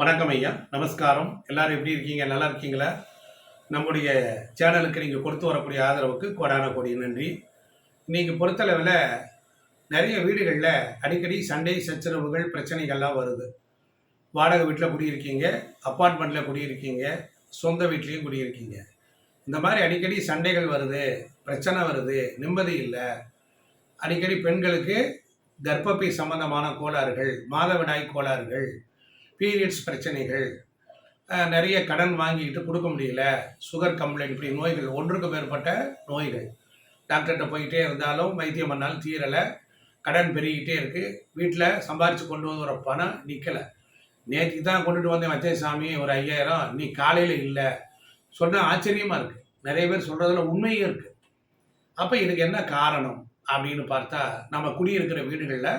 வணக்கம் ஐயா. நமஸ்காரம். எல்லாரும் எப்படி இருக்கீங்க? நல்லா இருக்கீங்களா? நம்முடைய சேனலுக்கு நீங்கள் கொடுத்து வரக்கூடிய ஆதரவுக்கு கோடான கோடி நன்றி. நீங்கள் பொறுத்தளவில் நிறைய வீடுகளில் அடிக்கடி சண்டை சச்சரவுகள் பிரச்சனைகள்லாம் வருது. வாடகை வீட்டில் குடியிருக்கீங்க அப்பார்ட்மெண்ட்டில் குடியிருக்கீங்க சொந்த வீட்லேயும் குடியிருக்கீங்க. இந்த மாதிரி அடிக்கடி சண்டைகள் வருது பிரச்சனை வருது நிம்மதி இல்லை. அடிக்கடி பெண்களுக்கு கர்ப்பப்பை சம்பந்தமான கோளாறுகள் மாதவிடாய் கோளாறுகள் பீரியட்ஸ் பிரச்சனைகள் நிறைய கடன் வாங்கிக்கிட்டு கொடுக்க முடியல. சுகர் கம்ப்ளைண்ட் இப்படி நோய்கள் ஒன்றுக்கு மேற்பட்ட நோய்கள். டாக்டர்கிட்ட போயிட்டே இருந்தாலும் வைத்தியம் பண்ணாலும் தீரலை. கடன் பெருகிட்டே இருக்குது வீட்டில் சம்பாரித்து கொண்டு வர பணம் நிற்கலை நேற்று தான் கொண்டுட்டு வந்தேன் வச்சேன் சாமி ஒரு ஐயாயிரம். இன்னைக்கு காலையில் இல்லை. சொன்னால் ஆச்சரியமாக இருக்குது நிறைய பேர் சொல்கிறதுல உண்மையும் இருக்குது அப்போ இதுக்கு என்ன காரணம் அப்படின்னு பார்த்தா நம்ம குடியிருக்கிற வீடுகளில்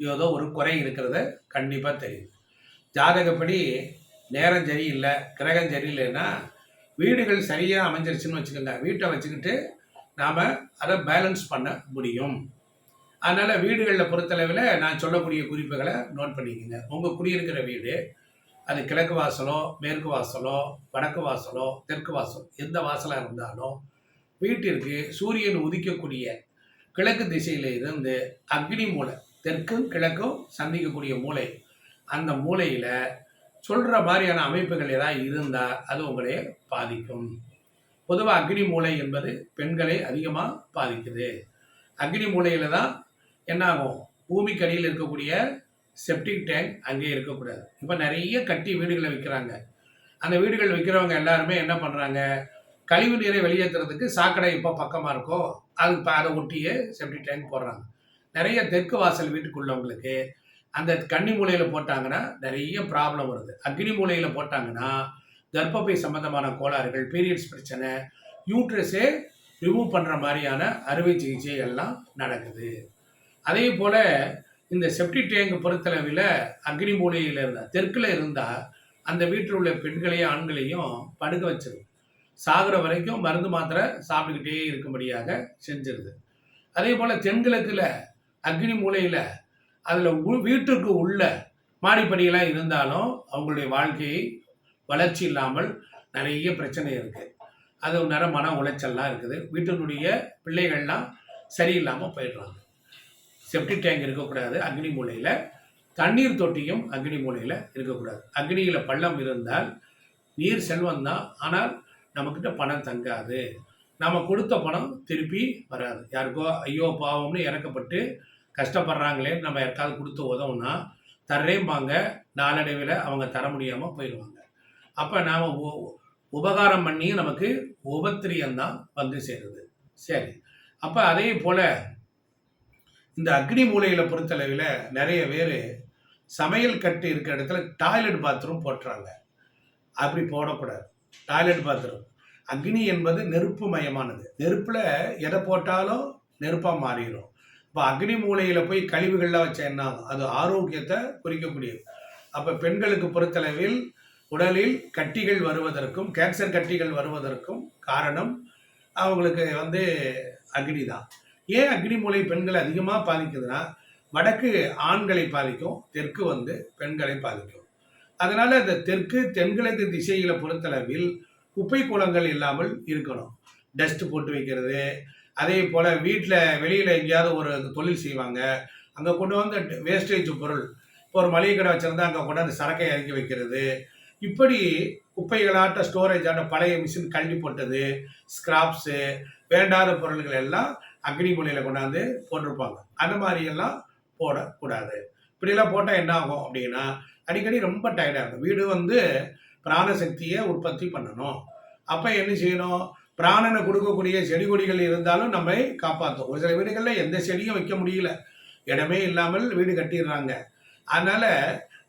ஏதோ ஒரு குறை இருக்கிறத கண்டிப்பாக தெரியுது. ஜாதகப்படி நேரம் சரியில்லை கிரகம் சரியில்லைன்னா வீடுகள் சரியாக அமைஞ்சிருச்சுன்னு வச்சுக்கோங்க. வீட்டை வச்சுக்கிட்டு நாம் அதை பேலன்ஸ் பண்ண முடியும். அதனால் வீடுகளில் பொறுத்தளவில் நான் சொல்லக்கூடிய குறிப்புகளை நோட் பண்ணிக்கோங்க. உங்கள் குடியிருக்கிற வீடு அது கிழக்கு வாசலோ மேற்கு வாசலோ வடக்கு வாசலோ தெற்கு வாசல் எந்த வாசலாக இருந்தாலும் வீட்டிற்கு சூரியன் உதிக்கக்கூடிய கிழக்கு திசையில் இருந்து அக்னி மூலை தெற்கும் கிழக்கும் சந்திக்கக்கூடிய மூலை அந்த மூலையில் சொல்கிற மாதிரியான அமைப்புகள் ஏதாவது இருந்தால் அது உங்களை பாதிக்கும். பொதுவாக அக்னி மூலை என்பது பெண்களை அதிகமாக பாதிக்குது. அக்னி மூலையில் தான் என்ன ஆகும் பூமிக்கு அடியில் இருக்கக்கூடிய செப்டிக் டேங்க் அங்கே இருக்கக்கூடாது. இப்போ நிறைய கட்டி வீடுகளை விற்கிறாங்க அந்த வீடுகள் விற்கிறவங்க எல்லாருமே என்ன பண்ணுறாங்க கழிவு நீரை வெளியேற்றுறதுக்கு சாக்கடை இப்போ பக்கமாக இருக்கோ அது இப்போ அதை ஒட்டியே செப்டிக் டேங்க் போடுறாங்க. நிறைய தெற்கு வாசல் வீட்டுக்குள்ளவங்களுக்கு அந்த கன்னி மூலையில் போட்டாங்கன்னா நிறைய ப்ராப்ளம் வருது. அக்னி மூலையில் போட்டாங்கன்னா கர்ப்பப்பை சம்பந்தமான கோளாறுகள் பீரியட்ஸ் பிரச்சனை யூட்ரஸே ரிமூவ் பண்ணுற மாதிரியான அறுவை சிகிச்சை எல்லாம் நடக்குது. அதே போல் இந்த செப்டி டேங்க் பொறுத்தளவில் அக்னி மூலையில் இருந்தால் தெற்கில் இருந்தால் அந்த வீட்டில் உள்ள பெண்களையும் ஆண்களையும் படுக்க வச்சிருது சாகுற வரைக்கும் மருந்து மாத்திரை சாப்பிட்டுக்கிட்டே இருக்கும்படியாக செஞ்சிருது. அதே போல் தென்கிழக்கில் அக்னி மூலையில் அதில் வீட்டுக்கு உள்ள மாடிப்படியெல்லாம் இருந்தாலும் அவங்களுடைய வாழ்க்கையை வளர்ச்சி இல்லாமல் நிறைய பிரச்சனை இருக்குது அது நிறைய மன உளைச்சல்லாம் இருக்குது. வீட்டினுடைய பிள்ளைகள்லாம் சரியில்லாமல் போயிடுறாங்க. செப்டி டேங்க் இருக்கக்கூடாது அக்னி மூலையில். தண்ணீர் தொட்டியும் அக்னி மூலையில் இருக்கக்கூடாது. அக்னியில் பள்ளம் இருந்தால் நீர் செல்வம் தான். ஆனால் நம்மக்கிட்ட பணம் தங்காது. நம்ம கொடுத்த பணம் திருப்பி வராது. யாருக்கோ ஐயோ பாவம்னு இறக்கப்பட்டு கஷ்டப்படுறாங்களேன்னு நம்ம யாருக்காவது கொடுத்து உதவுனா தர்றேம்பாங்க நாளடைவில் அவங்க தர முடியாமல் போயிடுவாங்க. அப்போ நாம் உபகாரம் பண்ணி நமக்கு உபத்திரியம்தான் வந்து சேருது. சரி. அப்போ அதே போல் இந்த அக்னி மூலையில் பொறுத்தளவில் நிறைய பேர் சமையல் கட்டு இருக்கிற இடத்துல டாய்லெட் பாத்ரூம் போட்டுறாங்க. அப்படி போடக்கூடாது. Toilet bathroom. அக்னி என்பது நெருப்பு மயமானது. நெருப்பில் எதை போட்டாலும் நெருப்பாக மாறிடும் இப்போ அக்னி மூலையில் போய் கழிவுகள்லாம் வச்சா என்ன ஆகும் அது ஆரோக்கியத்தை குறிக்கக்கூடியது. அப்போ பெண்களுக்கு பொறுத்தளவில் உடலில் கட்டிகள் வருவதற்கும் கேன்சர் கட்டிகள் வருவதற்கும் காரணம் அவங்களுக்கு வந்து அக்னி தான். ஏன் அக்னி மூலை பெண்களை அதிகமாக பாதிக்குதுன்னா வடக்கு ஆண்களை பாதிக்கும் தெற்கு வந்து பெண்களை பாதிக்கும். அதனால் இந்த தெற்கு தென்கிழக்கு திசைகளை பொறுத்தளவில் குப்பை குளங்கள் இல்லாமல் இருக்கணும். டஸ்ட் போட்டு வைக்கிறது அதே போல் வீட்டில் வெளியில் எங்கேயாவது ஒரு தொழில் செய்வாங்க. அங்கே கொண்டு வந்து வேஸ்டேஜ் பொருள் இப்போ ஒரு மளிகை கடை வச்சுருந்தா அங்கே கொண்டாந்து சரக்கை இறக்கி வைக்கிறது. இப்படி குப்பைகளாட்ட ஸ்டோரேஜ் ஆட்ட பழைய மிஷின் கழுவி போட்டது ஸ்கிராப்ஸு வேண்டாத பொருள்கள் எல்லாம் அக்னி மூலையில் கொண்டாந்து போட்டிருப்பாங்க. அந்த மாதிரியெல்லாம் போடக்கூடாது. இப்படிலாம் போட்டால் என்ன ஆகும் அப்படின்னா அடிக்கடி ரொம்ப டயர்டாக இருக்கும். வீடு வந்து பிராணசக்தியை உற்பத்தி பண்ணணும். அப்போ என்ன செய்யணும்? பிராணனை கொடுக்கக்கூடிய செடி கொடிகள் இருந்தாலும் நம்மை காப்பாற்றும் ஒரு சில வீடுகளில் எந்த செடியும் வைக்க முடியல. இடமே இல்லாமல் வீடு கட்டிடுறாங்க. அதனால்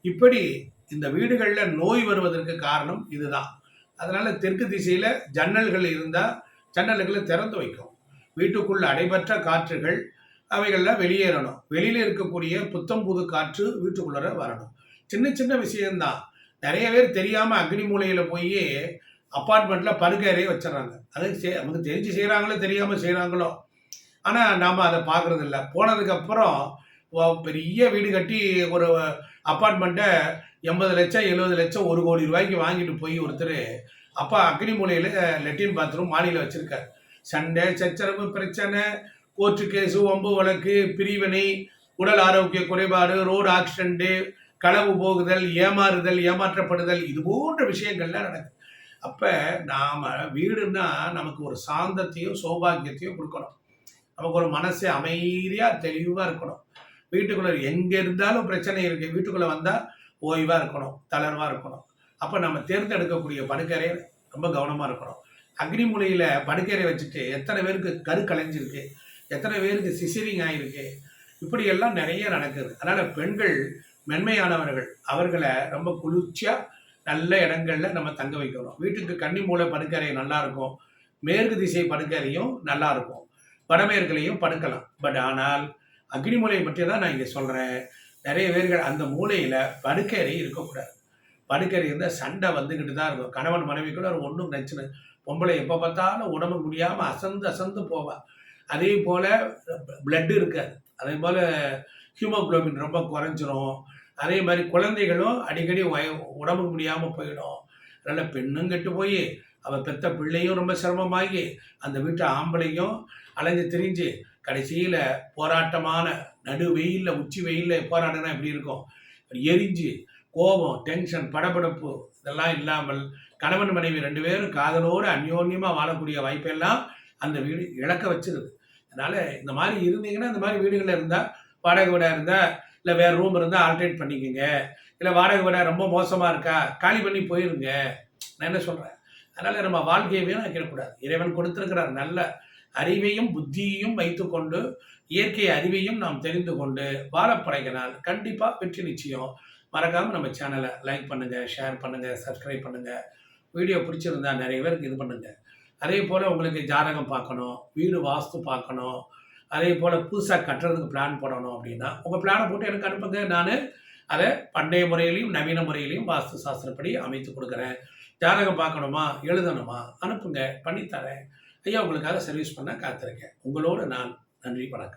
இப்படி இந்த வீடுகளில் நோய் வருவதற்கு காரணம் இதுதான். அதனால் தெற்கு திசையில் ஜன்னல்கள் இருந்தால் ஜன்னல்களை திறந்து வைக்கும். வீட்டுக்குள்ள அடைபற்ற காற்றுகள் அவைகள்லாம் வெளியேறணும். வெளியில் இருக்கக்கூடிய புத்தம் புது காற்று வீட்டுக்குள்ளே வரணும். சின்ன சின்ன விஷயம்தான். நிறைய பேர் தெரியாமல் அக்னி மூலையில் போய் அப்பார்ட்மெண்ட்டில் படுக்கை அறையை வச்சிடறாங்க. அது சே நமக்கு தெரிஞ்சு செய்கிறாங்களோ தெரியாமல் செய்கிறாங்களோ ஆனால் நாம் அதை பார்க்குறது இல்லை போனதுக்கப்புறம் பெரிய வீடு கட்டி ஒரு அப்பார்ட்மெண்ட்டை எண்பது லட்சம் எழுபது லட்சம் ஒரு கோடி ரூபாய்க்கு வாங்கிட்டு போய் ஒருத்தர் அப்பா அக்னி மூலையில் லெட்டின் பாத்ரூம் மாடியில் வச்சுருக்கார். சண்டை சச்சரவு பிரச்சனை கோர்ட்டு கேஸு ஒம்பு வழக்கு பிரிவினை உடல் ஆரோக்கிய குறைபாடு ரோடு ஆக்சிடென்ட்டு களவு போகுதல் ஏமாறுதல் ஏமாற்றப்படுதல் இது போன்ற விஷயங்கள்லாம் நடக்குது. அப்போ நாம் வீடுன்னா நமக்கு ஒரு சாந்தத்தையும் சௌபாகியத்தையும் கொடுக்கணும். நமக்கு ஒரு மனசு அமைதியாக தெளிவாக இருக்கணும். வீட்டுக்குள்ளே எங்கே இருந்தாலும் பிரச்சனை இருக்குது வீட்டுக்குள்ளே வந்தால் ஓய்வாக இருக்கணும் தளர்வாக இருக்கணும். அப்போ நம்ம தேர்ந்தெடுக்கக்கூடிய படுக்கறை ரொம்ப கவனமாக இருக்கணும். அக்னிமுலையில் படுக்கறை வச்சுட்டு எத்தனை பேருக்கு கரு கலைஞ்சிருக்கு எத்தனை பேருக்கு சிசிரிங் ஆகிருக்கு இப்படியெல்லாம் நிறைய நடக்குது. அதனால் பெண்கள் மென்மையானவர்கள் அவர்களை ரொம்ப குளிர்ச்சியாக நல்ல இடங்கள்ல நம்ம தங்க வைக்கணும். வீட்டுக்கு கன்னி மூலை படுக்கறை நல்லா இருக்கும். மேற்கு திசை படுக்கறையும் நல்லா இருக்கும். படமேர்களையும் படுக்கலாம். பட் ஆனால் அக்னிமூலையை பற்றி தான் நான் இங்கே சொல்கிறேன் நிறைய பேர்கள் அந்த மூலையில் படுக்கறை இருக்கக்கூடாது. படுக்கறை இருந்தால் சண்டை வந்துக்கிட்டு தான் இருக்கும். கணவன் மனைவி கூட ஒன்றும் நச்சுன்னு பொம்பளை எப்போ பார்த்தாலும் உடம்பு முடியாமல் அசந்து அசந்து போவாள் அதே போல் பிளட்டு இருக்காது. அதே போல் ஹியூமோகுளோபின் ரொம்ப குறைஞ்சிரும். அதே மாதிரி குழந்தைகளும் அடிக்கடி வய உடம்புக்கு முடியாமல் போயிடும். அதனால் பெண்ணும் கெட்டு போய் அவள் பெத்த பிள்ளையும் ரொம்ப சிரமமாகி அந்த வீட்டு ஆம்பளையும் அலைஞ்சு திரிஞ்சு கடைசியில் போராட்டமான நடு வெயிலில் உச்சி வெயிலில் போராட்டம்னா எப்படி இருக்கும்? எரிஞ்சு கோபம் டென்ஷன் படபடப்பு இதெல்லாம் இல்லாமல் கணவன் மனைவி ரெண்டு பேரும் காதலோடு அந்யோன்யமாக வாழக்கூடிய வாய்ப்பெல்லாம் அந்த வீடு இழக்க வச்சிருது. அதனால் இந்த மாதிரி இருந்தீங்கன்னா இந்த மாதிரி வீடுகளில் இருந்தால் வாடகை வீடாக இருந்தால் இல்லை வேறு ரூம் இருந்தால் ஆல்ட்ரேட் பண்ணிக்கோங்க. இல்லை வாடகை விட ரொம்ப மோசமாக இருக்கா? காலி பண்ணி போயிருங்க. நான் என்ன சொல்கிறேன் அதனால் நம்ம வாழ்க்கையவே வீணாக்கிடக்கூடாது இறைவன் கொடுத்துருக்கிறார் நல்ல அறிவையும் புத்தியையும் வைத்துக்கொண்டு இயற்கை அறிவையும் நாம் தெரிந்து கொண்டு வாழ பழகினால் கண்டிப்பாக வெற்றி நிச்சயம். மறக்காமல் நம்ம சேனலை லைக் பண்ணுங்கள் ஷேர் பண்ணுங்கள் சப்ஸ்கிரைப் பண்ணுங்கள் வீடியோ பிடிச்சிருந்தா நிறைய பேருக்கு இது பண்ணுங்கள் அதே போல் உங்களுக்கு ஜாதகம் பார்க்கணும் வீடு வாஸ்து பார்க்கணும் அதே போல் புதுசாக கட்டுறதுக்கு பிளான் போடணும் அப்படின்னா உங்கள் பிளானை போட்டு எனக்கு அனுப்புங்க. நான் அதை பண்டைய முறையிலையும் நவீன முறையிலையும் வாஸ்து சாஸ்திரப்படி அமைத்து கொடுக்குறேன். ஜாதகம் பார்க்கணுமா? எழுதணுமா? அனுப்புங்க. பண்ணித்தரேன். ஐயா உங்களுக்காக சர்வீஸ் பண்ண காத்திருக்கேன். உங்களோடு நான் நன்றி வணக்கம்.